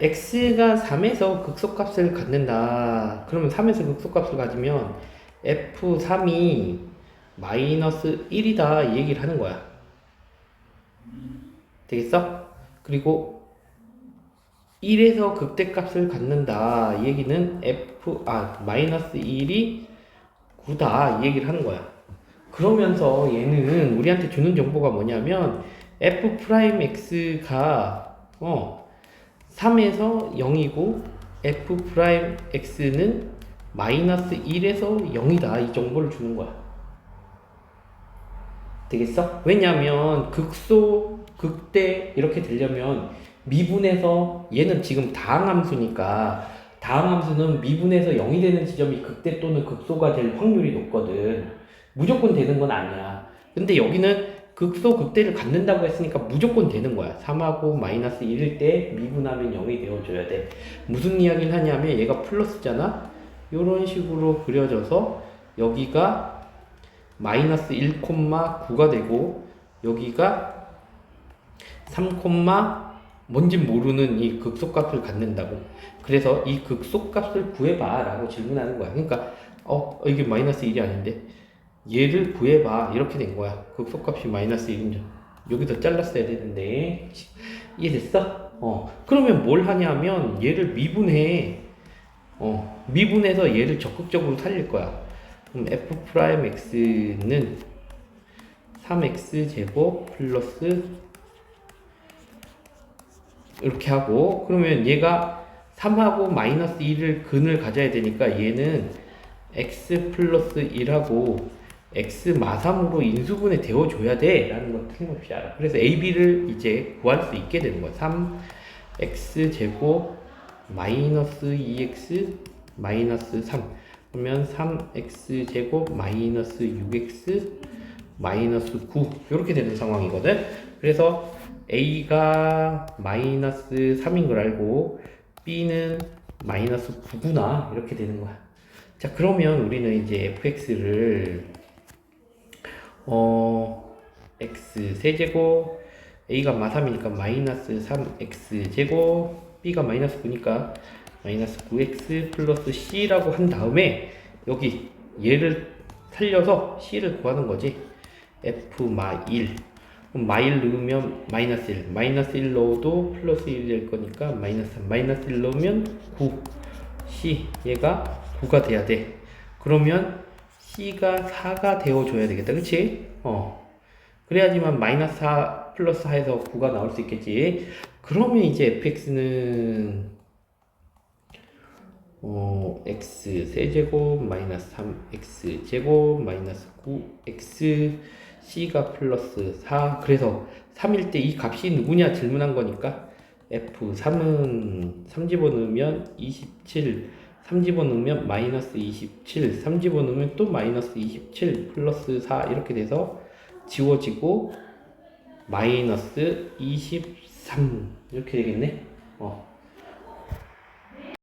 x가 3에서 극소값을 갖는다. 그러면 3에서 극소값을 가지면 f3이 마이너스 1이다 이 얘기를 하는 거야. 되겠어? 그리고 1에서 극대값을 갖는다 이 얘기는 f 아 마이너스 1이 9다 이 얘기를 하는 거야. 그러면서 얘는 우리한테 주는 정보가 뭐냐면 f 프라임 x가 어 3에서 0이고 f 프라임 x는 마이너스 1에서 0이다 이 정보를 주는 거야. 되겠어? 왜냐면 극소, 극대 이렇게 되려면 미분에서 얘는 지금 다항함수니까 다항함수는 미분에서 0이 되는 지점이 극대 또는 극소가 될 확률이 높거든. 무조건 되는 건 아니야. 근데 여기는 극소 극대를 갖는다고 했으니까 무조건 되는 거야. 3하고 마이너스 1일 때 미분하면 0이 되어줘야 돼. 무슨 이야기를 하냐면 얘가 플러스잖아. 이런 식으로 그려져서 여기가 마이너스 1,9가 되고 여기가 3, 뭔진 모르는 이 극소값을 갖는다고. 그래서 이 극소값을 구해봐 라고 질문하는 거야. 그러니까 어 이게 마이너스 1이 아닌데 얘를 구해봐 이렇게 된 거야. 극소값이 마이너스 1인죠. 여기서 잘랐어야 되는데 이해됐어? 어 그러면 뭘 하냐면 얘를 미분해. 어 미분해서 얘를 적극적으로 살릴 거야. 그럼 f 프라임 x는 3x 제곱 플러스 이렇게 하고 그러면 얘가 3하고 마이너스 1을 근을 가져야 되니까 얘는 x 플러스 1하고 x 마삼으로 인수분해 되어줘야 돼 라는 걸 틀림없이 알아. 그래서 ab를 이제 구할 수 있게 되는 거야. 3x 제곱 마이너스 2x 마이너스 3 그러면 3x 제곱 마이너스 6x 마이너스 9 이렇게 되는 상황이거든. 그래서 a가 마이너스 3인 걸 알고 b는 마이너스 9구나. 이렇게 되는 거야. 자 그러면 우리는 이제 fx를 어 x 세제곱 a가 마3이니까 마이너스 3x 제곱 b가 마이너스 9니까 마이너스 9x 플러스 c라고 한 다음에 여기 얘를 살려서 c를 구하는 거지 f 마 1. 그럼 마1 넣으면 마이너스 1. 마이너스 1 넣어도 플러스 1이 될 거니까 마이너스 3. 마이너스 1 넣으면 9. c. 얘가 9가 돼야 돼. 그러면 c가 4가 되어줘야 되겠다. 그치? 어. 그래야지만 마이너스 4 플러스 4에서 9가 나올 수 있겠지. 그러면 이제 fx는 어, x 세제곱 마이너스 3x 제곱 마이너스 9x c가 플러스 4 그래서 3일 때 이 값이 누구냐 질문한 거니까 f3은 3 집어넣으면 27 3 집어 넣으면 마이너스 27 3 집어 넣으면 또 마이너스 27 플러스 4 이렇게 돼서 지워지고 마이너스 23 이렇게 되겠네? 어